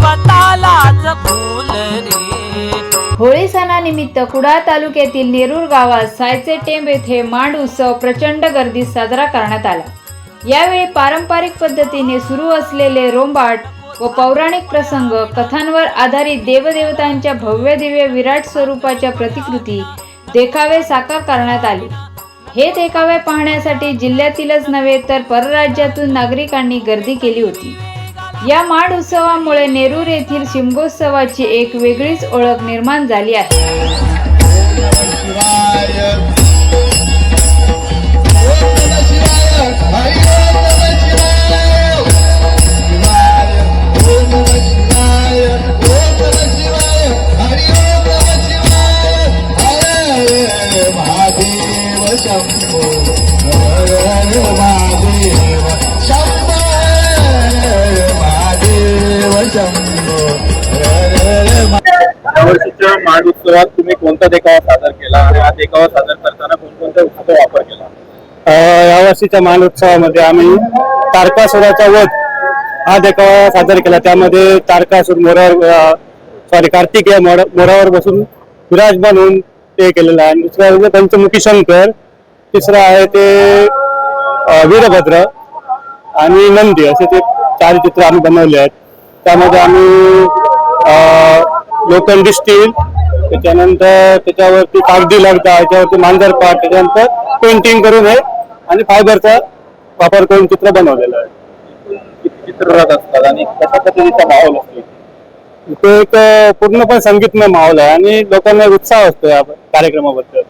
स्वतःलाच फुल रे. होळी सणानिमित्त कुडाळ तालुक्यातील नेरूर गावात सायचे टेंब येथे मांड उत्सव प्रचंड गर्दीत साजरा करण्यात आला. यावेळी पारंपरिक पद्धतीने सुरू असलेले रोंबाट व पौराणिक प्रसंग कथांवर आधारित देवदेवतांच्या भव्य दिव्य विराट स्वरूपाच्या प्रतिकृती देखावे साकार करण्यात आले. हे देखावे पाहण्यासाठी जिल्ह्यातीलच नव्हे तर परराज्यातून नागरिकांनी गर्दी केली होती. या माड उत्सवामुळे नेरूर येथील शिमगोत्सवाची एक वेगळीच ओळख निर्माण झाली आहे. यावर्षीच्या माड उत्सवात तुम्ही कोणता देखावा सादर केला आणि हा देखावा सादर करताना कोणकोणत्या उत्सवाचा वापर केला? यावर्षीच्या मान उत्सवामध्ये आम्ही तारकासुराचा वध हा देखावा सादर केला. त्यामध्ये तारकासूर मोरावर सॉरी कार्तिकेय मोर मोरावर बसून विराजमान होऊन ते केलेलं आहे. आणि दुसरं म्हणजे पंचमुखी शंकर तिसरं आहे ते वीरभद्र आणि नंदी असे ते चार चित्र आम्ही बनवले आहेत. त्यामध्ये आम्ही लोखंडी स्टील त्याच्यानंतर त्याच्यावरती कागदी लगदा त्याच्यावरती मांजरपाट त्याच्यानंतर पेंटिंग करून हे आणि फायबरचा वापर करून चित्र बनवलेलं आहे. चित्ररथ असतात आणि कशा पद्धतीचा माहोल असतो? तो एक पूर्णपणे संगीतमय माहोल आहे आणि लोकांना उत्साह असतो या कार्यक्रमाबद्दल.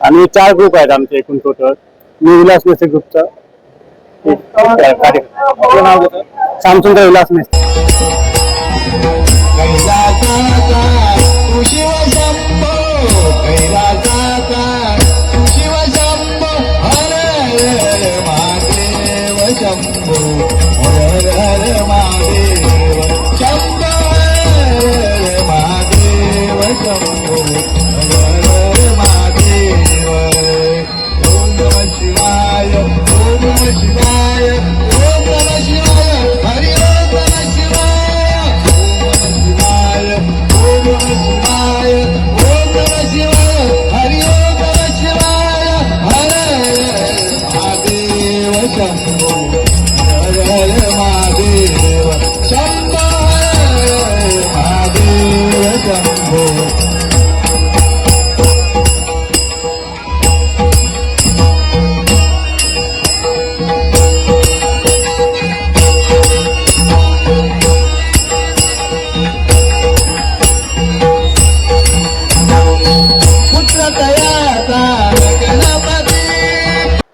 आणि चार ग्रुप आहेत आमचे एकूण टोटल मी विलास मेस्त्री ग्रुपचा कार्यक्रम नाव सामसुंदर विलास मेस्त्री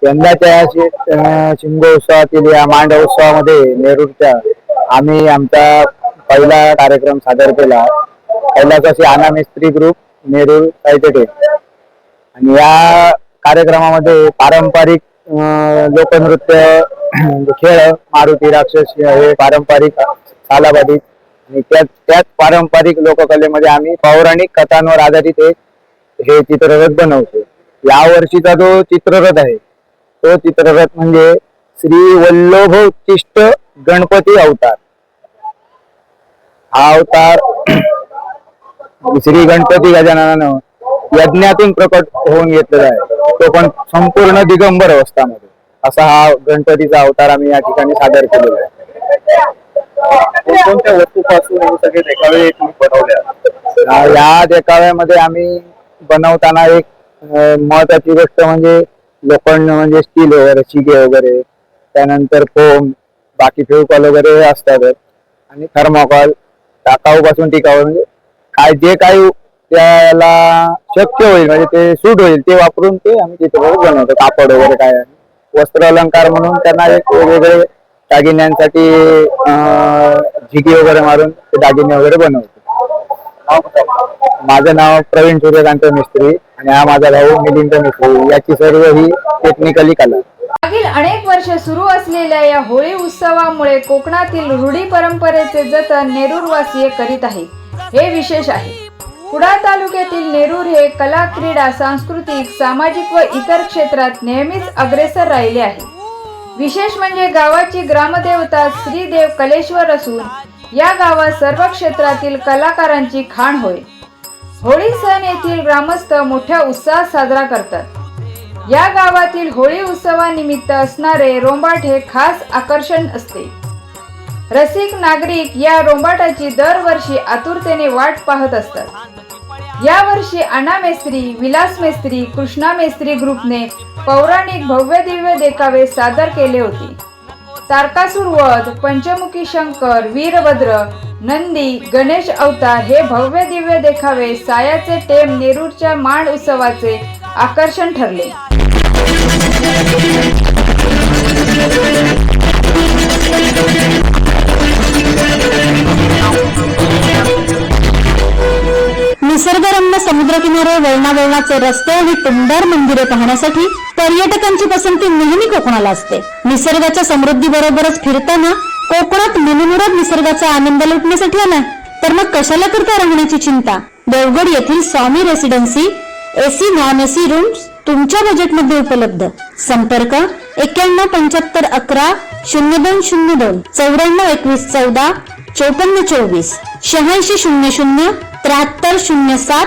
यंदाच्या शि- शिमगोत्सवातील या मांड उत्सवामध्ये नेरूरच्या आम्ही आमचा पहिला कार्यक्रम सादर केला. पहिलाच आना मिस्त्री ग्रुप नेरूर सायटेटे आणि या कार्यक्रमामध्ये पारंपरिक लोकनृत्य म्हणजे खेळ मारुती राक्षस हे पारंपरिक सालाबादी आणि त्याच त्याच पारंपरिक लोककलेमध्ये आम्ही पौराणिक कथांवर आधारित एक हे चित्ररथ बनवतो. यावर्षीचा जो चित्ररथ आहे तो चित्ररथ म्हणजे श्री वल्लभोत्तिष्ठ गणपती अवतार. हा अवतार श्री गणपती गजाननानं यज्ञातून प्रकट होऊन घेतलेला आहे. तो पण संपूर्ण दिगंबर अवस्थामध्ये. असा हा गणपतीचा अवतार आम्ही या ठिकाणी सादर केलेला आहे. कोणकोणत्या वस्तूपासून सगळे देखावे तुम्ही बनवले? आहेत? अं, या देखाव्यामध्ये आम्ही बनवताना एक महत्वाची गोष्ट म्हणजे लोखंड म्हणजे स्टील वगैरे शिगे वगैरे त्यानंतर फोम बाकी फेविकॉल वगैरे असतात. आणि थर्मोकॉल टाकाऊ पासून टिकाऊ म्हणजे काय जे काही त्याला शक्य होईल म्हणजे ते सूट होईल ते वापरून ते आम्ही तिथे बनवतो कापड वगैरे काय वस्त्र अलंकार म्हणून त्यांना एक वेगवेगळे दागिन्यांसाठी झिगी वगैरे मारून ते दागिने वगैरे बनवतो. माझं नाव प्रवीण सूर्यकांत मिस्त्री आणि हा माझा भाऊ मिलिंद मिस्त्री. याची सर्व ही टेक्निकली कला मागील अनेक वर्ष सुरू असलेल्या या होळी उत्सवामुळे कोकणातील रूढी परंपरेचे जतन नेरूरवासीय करीत आहे. हे विशेष आहे. कुडाळ तालुक्यातील नेरूर हे कला क्रीडा सांस्कृतिक सामाजिक व इतर क्षेत्रात नेहमीच अग्रेसर राहिले आहे. विशेष म्हणजे गावाची ग्रामदेवता श्रीदेव कलेश्वर असून या गावात सर्व क्षेत्रातील कलाकारांची खाण होय. होळी सण येथील ग्रामस्थ मोठ्या उत्साहात साजरा करतात. या गावातील होळी उत्सवानिमित्त असणारे रोंबाट हे खास आकर्षण असते. रसिक नागरिक या रोंबाटाची दरवर्षी आतुरतेने वाट पाहत असतात. यावर्षी अण्णा मेस्त्री विलास मेस्त्री कृष्णा मेस्त्री ग्रुपने पौराणिक भव्य दिव्य देखावे सादर केले होते. तारकासूर वध पंचमुखी शंकर वीरभद्र नंदी गणेश अवतार हे भव्य दिव्य देखावे सायाचे टेम नेरूरच्या मांड उत्सवाचे आकर्षण ठरले. वळणावळणाचे रस्ते आणि टुमदार मंदिरे पाहण्यासाठी पर्यटकांची पसंती नेहमी कोकणाला असते. निसर्गाच्या समृद्धी बरोबरच फिरताना कोकणात मनमुराद निसर्गाचा आनंद लुटण्यासाठी आला तर मग कशाला करता राहण्याची चिंता? देवगड येथील Swami residency AC non AC rooms तुमच्या बजेटमध्ये उपलब्ध. संपर्क एक्क्याण्णव पंच्याहत्तर अकरा शून्य दोन शून्य दोन चौऱ्याण्णव एकवीस चौदा चौपन्न चोवीस शहाऐंशी शून्य शून्य त्र्याहत्तर शून्य सात